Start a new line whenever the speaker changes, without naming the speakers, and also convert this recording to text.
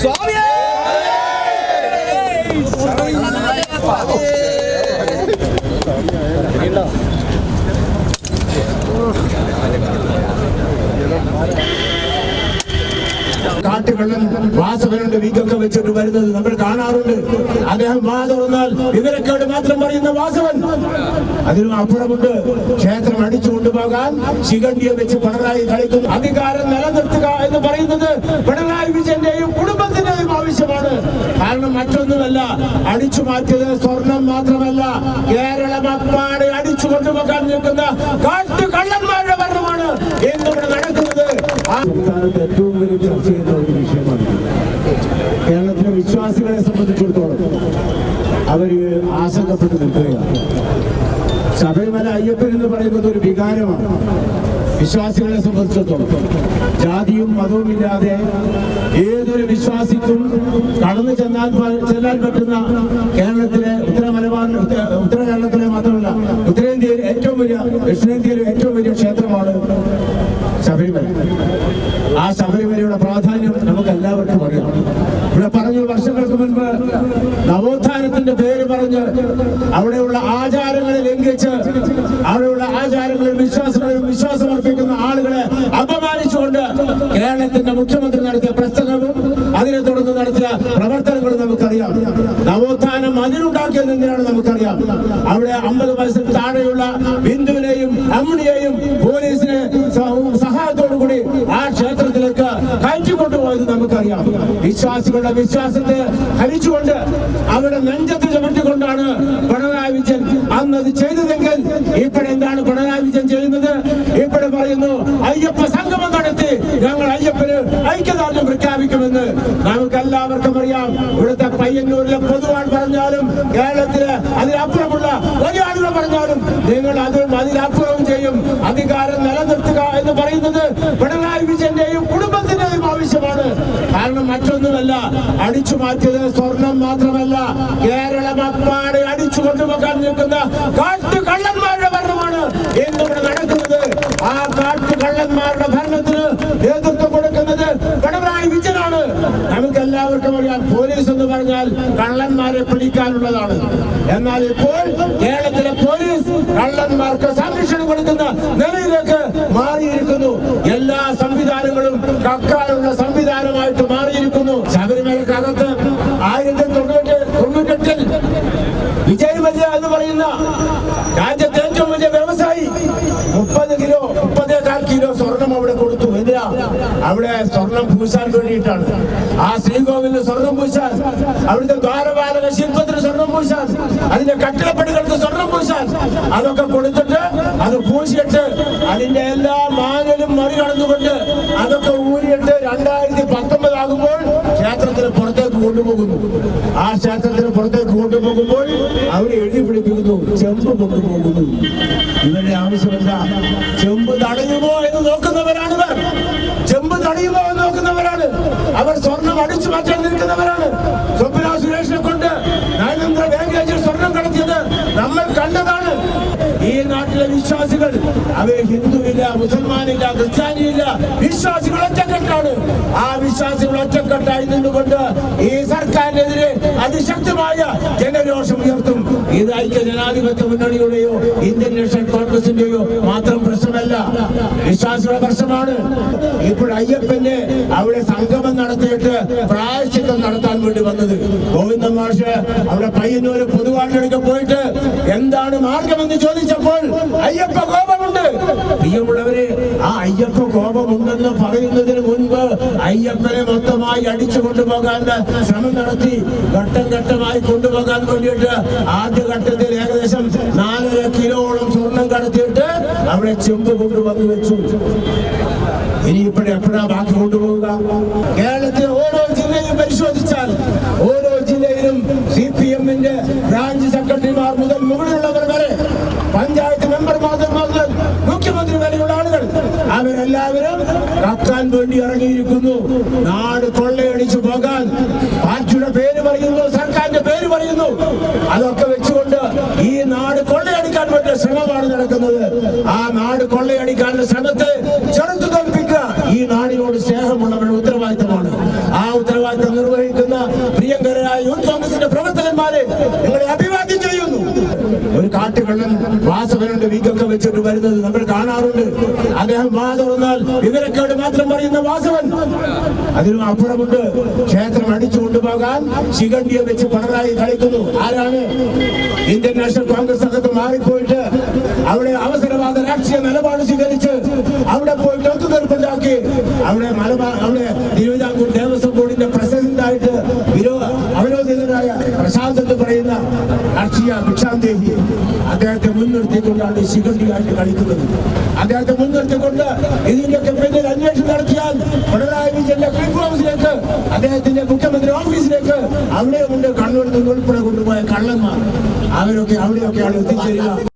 ¡Sobe! കാട്ടുകള്ളൻ വാസുകളുടെ വീക്കൊക്കെ വെച്ചിട്ട് വരുന്നത് നമ്മൾ കാണാറുണ്ട്. അദ്ദേഹം വാ തുറന്നാൽ വിവരക്കേട് മാത്രം പറയുന്ന വാസവൻ. അതിനും അപ്പുറമുണ്ട്. ക്ഷേത്രം അടിച്ചു കൊണ്ടുപോകാൻ ശിഖണ്ഡിയെ വെച്ച് പിണറായി കളിക്കുന്നു. അധികാരം നിലനിർത്തുക എന്ന് പറയുന്നത് പിണറായി വിജയന്റെയും കുടുംബത്തിന്റെയും ആവശ്യമാണ്. കാരണം മറ്റൊന്നുമല്ല അടിച്ചു മാറ്റിയത് സ്വർണം മാത്രമല്ല. കേരളം അപ്പാട് അടിച്ചു കൊണ്ടുപോകാൻ നിൽക്കുന്ന കാട്ടു കള്ളന്മാരുടെ ഭരണമാണ് ഇന്നിവിടെ നടക്കുന്നത്. ഏറ്റവും വലിയ ചർച്ച ചെയ്യുന്ന ഒരു വിഷയമാണ് കേരളത്തിലെ വിശ്വാസികളെ സംബന്ധിച്ചിടത്തോളം അവർ ആശങ്കപ്പെട്ട് നിൽക്കുകയാണ് ശബരിമല അയ്യപ്പൻ എന്ന് പറയുന്നത് ഒരു വികാരമാണ്. വിശ്വാസികളെ സംബന്ധിച്ചിടത്തോളം. ജാതിയും മതവും ഇല്ലാതെ ഏതൊരു വിശ്വാസിക്കും കടന്നു ചെന്നാൽ ചെല്ലാൻ പറ്റുന്ന കേരളത്തിലെ ഉത്തര മലബാർ ഉത്തര കേരളത്തിലെ മാത്രമല്ല ഉത്തരേന്ത്യയിൽ ഏറ്റവും വലിയ ദക്ഷിണേന്ത്യയിലെ ഏറ്റവും വലിയ ക്ഷേത്രമാണ് ശബരിമല ആ ശബരിമലയുടെ പ്രാധാന്യം നമുക്ക് എല്ലാവർക്കും അറിയാം ഇവിടെ പറഞ്ഞു വർഷങ്ങൾക്ക് മുൻപ് നവോത്ഥാനത്തിന്റെ പേര് പറഞ്ഞ് അവിടെയുള്ള ആചാരങ്ങളെ ലംഘിച്ച് അവിടെയുള്ള ആചാരങ്ങളിൽ വിശ്വാസങ്ങളിൽ വിശ്വാസം അർപ്പിക്കുന്ന ആളുകളെ അപമാനിച്ചുകൊണ്ട് കേരളത്തിന്റെ മുഖ്യമന്ത്രി നടത്തിയ പ്രസംഗവും അതിനെ തുടർന്ന് നടത്തിയ പ്രവർത്തനങ്ങളും നമുക്കറിയാം. നവോത്ഥാനം അതിനുണ്ടാക്കിയത് എന്തിനാണ് നമുക്കറിയാം. അവിടെ അമ്പത് വയസ്സിൽ താഴെയുള്ള ബിന്ദുവിനെയും അമ്മിണിയെയും പോലീസിനെ സഹായത്തോടു കൂടി ആ ക്ഷേത്രത്തിലേക്ക് കയറ്റിക്കൊണ്ടുപോയത് നമുക്കറിയാം. വിശ്വാസികളുടെ വിശ്വാസത്തെ ഹരിച്ചുകൊണ്ട് അവിടെ നെഞ്ചത്ത് ചുമട്ടിക്കൊണ്ടാണ് പിണറായി വിജയൻ അന്ന് അത് ചെയ്തതെങ്കിൽ ഇപ്പോഴെന്താണ് പിണറായി വിജയൻ ചെയ്യുന്നത്? ഇപ്പോഴും പറയുന്നു അയ്യപ്പ സംഗമം നടത്തി ഞങ്ങൾ അയ്യപ്പന് ഐക്യദാർഢ്യം പ്രഖ്യാപിക്കുമെന്ന്. നമുക്ക് എല്ലാവർക്കും അറിയാം ഇവിടുത്തെ പയ്യന്നൂരിലെ പൊതുവാൾ പറഞ്ഞാലും കേരളത്തിലെ അതിലപ്പുറമുള്ള ഒരാളുകൾ പറഞ്ഞാലും നിങ്ങൾ അതും അതിലപ്പുറവും ചെയ്യും. അധികാരം നിലനിർത്തുക എന്ന് പറയുന്നത് പിണറായി കാരണം മറ്റൊന്നുമല്ല. അടിച്ചു മാറ്റിയത് സ്വർണം മാത്രമല്ല. കേരളം അപ്പാടെ അടിച്ചു കൊണ്ടുപോകാൻ നിൽക്കുന്ന കാട്ടു കള്ളന്മാരുടെ ഭരണമാണ് ഇന്നിവിടെ നടക്കുന്നത്. ആ കാട്ടു കള്ളന്മാരുടെ ഭരണത്തിന് നേതൃത്വം കൊടുക്കുന്നത് പിണറായി വിജയനാണ്. നമുക്ക് എല്ലാവർക്കും അറിയാം പോലീസ് എന്ന് പറഞ്ഞാൽ കള്ളന്മാരെ പിടിക്കാനുള്ളതാണ്. എന്നാൽ ഇപ്പോൾ കേരളത്തിലെ പോലീസ് കള്ളന്മാർക്ക് സംരക്ഷണം കൊടുക്കുന്ന നിലയിലേക്ക് മാറിയിരിക്കുന്നു. എല്ലാ സംവിധാനങ്ങളും കക്കാനുള്ള സംവിധാനമായിട്ട് വിജയ് മല്യ എന്ന് പറയുന്ന രാജ്യത്തെ ഏറ്റവും വലിയ വ്യവസായി. മുപ്പത് കിലോ മുപ്പതേകാൽ കിലോ സ്വർണം അവിടെ കൊടുത്തു. എന്തിനാ? അവിടെ സ്വർണം പൂശാൻ വേണ്ടിയിട്ടാണ്. ആ ശ്രീകോവിലിന് സ്വർണം പൂശാൻ അവിടുത്തെ ദ്വാരപാലക ശില്പത്തിന് സ്വർണം പൂശാൻ അതിന്റെ കട്ടിളപ്പടികൾക്ക് സ്വർണം പൂശാൻ അതൊക്കെ കൊടുത്തിട്ട് അത് പൂശിയിട്ട് അതിന്റെ എല്ലാ മാനലും മറികടന്നുകൊണ്ട് അതൊക്കെ ഊരിയിട്ട് രണ്ടായിരത്തി പത്തൊമ്പത് ആകുമ്പോൾ ക്ഷേത്രത്തിന് പുറത്തേക്ക് കൊണ്ടുപോകുന്നു. ആ ക്ഷേത്രത്തിന് പുറത്തേക്ക് കൊണ്ടുപോകുമ്പോൾ അവർ എഴുതി പിടിപ്പിക്കുന്നു. ചെമ്പ് കൊണ്ടുപോകുന്നു ഇവരുടെ ആവശ്യമില്ല. ചെമ്പ് തടയുമോ എന്ന് നോക്കുന്നവരാണ് ഇവർ. ചെമ്പ് തടയുമോ എന്ന് നോക്കുന്നവരാണ്. അവർ സ്വർണം അടിച്ചു മാറ്റാൻ നിൽക്കുന്നവരാണ്. സ്വപ്ന സുരേഷിനെ കൊണ്ട് നയതന്ത്ര ബാങ്കേജിൽ സ്വർണം കടത്തിയത് നമ്മൾ കണ്ടതാണ്. ഈ നാട്ടിലെ വിശ്വാസികൾ അവർ ഹിന്ദുവില്ല മുസൽമാനില്ല ക്രിസ്ത്യാനിയില്ല വിശ്വാസികൾ ഒറ്റക്കെട്ടാണ്. ആ വിശ്വാസികൾ ഒറ്റക്കെട്ടായി നിന്നുകൊണ്ട് ഈ സർക്കാരിനെതിരെ അതിശക്തമായ ജനരോഷം ഉയർത്തും ഇത് ഐക്യ ജനാധിപത്യ മുന്നണിയുടെയോ ഇന്ത്യൻ നാഷണൽ കോൺഗ്രസിന്റെയോ മാത്രം പ്രശ്നമല്ല. വിശ്വാസികളുടെ പ്രശ്നമാണ്. ഇപ്പോൾ അയ്യപ്പന്റെ അവിടെ സംഗമം നടത്തിയിട്ട് പ്രായശ്ചിത്തം നടത്താൻ വേണ്ടി വന്നത്. ഗോവിന്ദ മാഷ് അവിടെ പയ്യന്നൂര് പൊതുവാട്ടെടുക്കാൻ പോയിട്ട് എന്താണ് മാർഗമെന്ന് ചോദിച്ചപ്പോൾ അയ്യപ്പ കോപമുണ്ട്. പ്രിയമുള്ളവരെ ആ അയ്യപ്പ കോപമുണ്ടെന്ന് പറയുന്നതിന് മുൻപ് അയ്യപ്പനെ മൊത്തമായി അടിച്ചു കൊണ്ടുപോകാൻ ശ്രമം നടത്തി. ഘട്ടം ഘട്ടമായി കൊണ്ടുപോകാൻ വേണ്ടിയിട്ട് ആദ്യ ഘട്ടത്തിൽ ഏകദേശം നാലര കിലോളം സ്വർണം കടത്തിയിട്ട് അവിടെ ചെമ്പ് കൊണ്ടുവന്നു വെച്ചു. ഇനി ഇപ്പോഴും എപ്പോഴാ ബാക്കി കൊണ്ടുപോകുക കേരളത്തിലെ ഓരോ ജില്ലയും പരിശോധിച്ചാൽ ഓരോ ജില്ലയിലും സി പി എമ്മിന്റെ ബ്രാഞ്ച് സെക്രട്ടറിമാർ മുതൽ മുകളിലുള്ളവർ വരെ പഞ്ചായത്ത് മെമ്പർമാർ മുതൽ മുഖ്യമന്ത്രി വരെയുള്ള ആളുകൾ അവരെല്ലാവരും കത്താൻ വേണ്ടി ഇറങ്ങിയിരിക്കുന്നു. നാട് കൊള്ളയടിച്ചു പോകാൻ. പാർട്ടിയുടെ പേര് പറയുന്നു സർക്കാരിന്റെ പേര് പറയുന്നു. അതൊക്കെ വെച്ചുകൊണ്ട് ഈ നാട് കൊള്ളയടിക്കാൻ വേണ്ടിയ ശ്രമമാണ് നടക്കുന്നത്. ആ നാട് കൊള്ളയടിക്കാനുള്ള ശ്രമത്തെ ചെറുത്തു തോൽപ്പിക്കുക. ഈ നാടിനോട് സ്നേഹമുള്ളവരുടെ ഉത്തരവാദിത്തമാണ്. ആ ഉത്തരവാദിത്തം നിർവഹിക്കുന്ന പ്രിയങ്കരായ യൂത്ത് കോൺഗ്രസിന്റെ പ്രവർത്തകന്മാരെ കാട്ടുകള്ളൻ വാസകളുടെ വീക്കൊക്കെ വെച്ചിട്ട് വരുന്നത് നമ്മൾ കാണാറുണ്ട്. അദ്ദേഹം വാ തുറന്നാൽ വിവരക്കേട് മാത്രം പറയുന്ന വാസവൻ. അതിനും അപ്പുറമുണ്ട്. ക്ഷേത്രം അടിച്ചു കൊണ്ടുപോകാൻ ശിഖണ്ഡിയെ വെച്ച് പിണറായി കളിക്കുന്നു. ആരാണ്? ഇന്ത്യൻ നാഷണൽ കോൺഗ്രസ് അകത്ത് മാറിപ്പോയിട്ട് അവിടെ അവസരവാദ രാഷ്ട്രീയ നിലപാട് സ്വീകരിച്ച് അവിടെ പോയിട്ട് ഒത്തുതീർപ്പുണ്ടാക്കി. അവിടെ മലബാർ അവിടെ തിരുവിതാംകൂർ ദേവസ്വം ബോർഡിന്റെ പ്രസിഡന്റ് ആയിട്ട് വിരോ അവരോധിതനായ പ്രശാന്ത് എന്ന് പറയുന്ന രാഷ്ട്രീയ ഭിക്ഷാന്തേഹി അദ്ദേഹത്തെ മുൻനിർത്തിക്കൊണ്ടാണ് ഈ ശിഖണ്ഡിയായിട്ട് കളിക്കുന്നത്. അദ്ദേഹത്തെ മുൻനിർത്തിക്കൊണ്ട് ഇതിന്റെയൊക്കെ പിന്നിൽ അന്വേഷണം നടത്തിയാൽ പിണറായി വിജയന്റെ ക്ലിഫ് ഹൗസിലേക്ക് അദ്ദേഹത്തിന്റെ മുഖ്യമന്ത്രി ഓഫീസിലേക്ക് അവിടെയുമുണ്ട് കണ്ണൂരിൽ നിന്ന് ഉൾപ്പെടെ കൊണ്ടുപോയ കള്ളന്മാർ. അവരൊക്കെ അവിടെയൊക്കെയാണ് എത്തിച്ചേരുക.